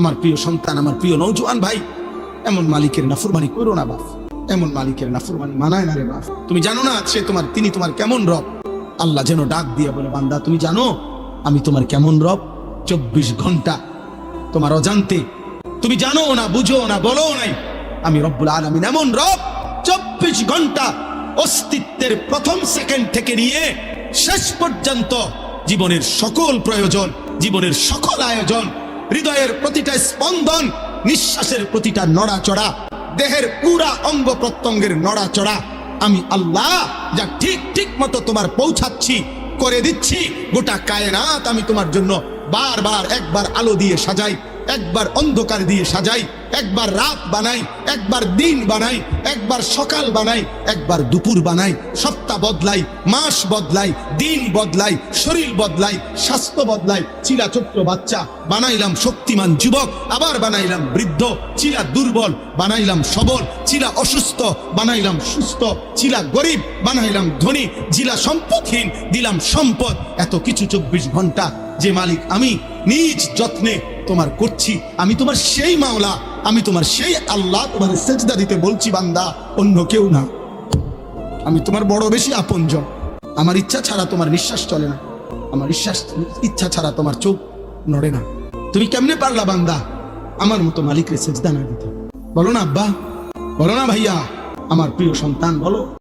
আমার প্রিয় সন্তান, আমার প্রিয় নৌজওয়ান ভাই, এমন মালিকের নাফরমানি করো না বাপ। এমন মালিকের নাফরমানি মানায় না রে বাপ। তুমি জানো না সে তোমার, তিনি তোমার কেমন রব? আল্লাহ যেন ডাক দিয়ে বলে, বান্দা, তুমি জানো আমি তোমার কেমন রব? চব্বিশ ঘণ্টা তোমার অজান্তে। তুমি জানো না, বুঝো না, বলো নাই, আমি রব্বুল আলমিন এমন রব, চব্বিশ ঘণ্টা অস্তিত্বের প্রথম সেকেন্ড থেকে নিয়ে শেষ পর্যন্ত জীবনের সকল প্রয়োজন, জীবনের সকল আয়োজন হৃদয়ের প্রতিটা স্পন্দন, নিঃশ্বাসের প্রতিটা নড়াচড়া, দেহের পুরা অঙ্গ প্রত্যঙ্গের নড়াচড়া। আমি আল্লাহ যা ঠিক ঠিক মতো তোমার পৌঁছাচ্ছি, করে দিচ্ছি। গোটা কায়নাত আমি তোমার জন্য বারবার একবার আলো দিয়ে সাজাই। একবার অন্ধকার দিয়ে সাজাই, একবার রাত বানাই, একবার দিন বানাই, একবার সকাল বানাই, একবার দুপুর বানাই, সপ্তাহ বদলাই, মাস বদলাই, দিন বদলাই, শরীর বদলাই, স্বাস্থ্য বদলাই চিলা ছোট্ট বাচ্চা, বানাইলাম শক্তিমান যুবক, আবার বানাইলাম বৃদ্ধ চিলা দুর্বল, বানাইলাম সবল চিলা অসুস্থ, বানাইলাম সুস্থ চিলা গরিব, বানাইলাম ধনী, জিলা সম্পদহীন, দিলাম সম্পদ, এত কিছু চব্বিশ ঘণ্টা, যে মালিক আমি, নিজ যত্নে তোমার করছি আমি তোমার সেই মাওলা, আমি তোমার সেই আল্লাহ তোমার সেজদা দিতে বলছি বান্দা, অন্য কেউ না। আমি তোমার বড় বেশি আপনজন। আমার ইচ্ছা ছাড়া তোমার নিঃশ্বাস চলে না। আমার বিশ্বাস ইচ্ছা ছাড়া তোমার চোখ নড়ে না। তুমি কেমনে পারলা বান্দা? আমার মতো মালিকের সেজদা না দিতে। বলো না আব্বা, বলো না ভাইয়া, আমার প্রিয় সন্তান, বলো।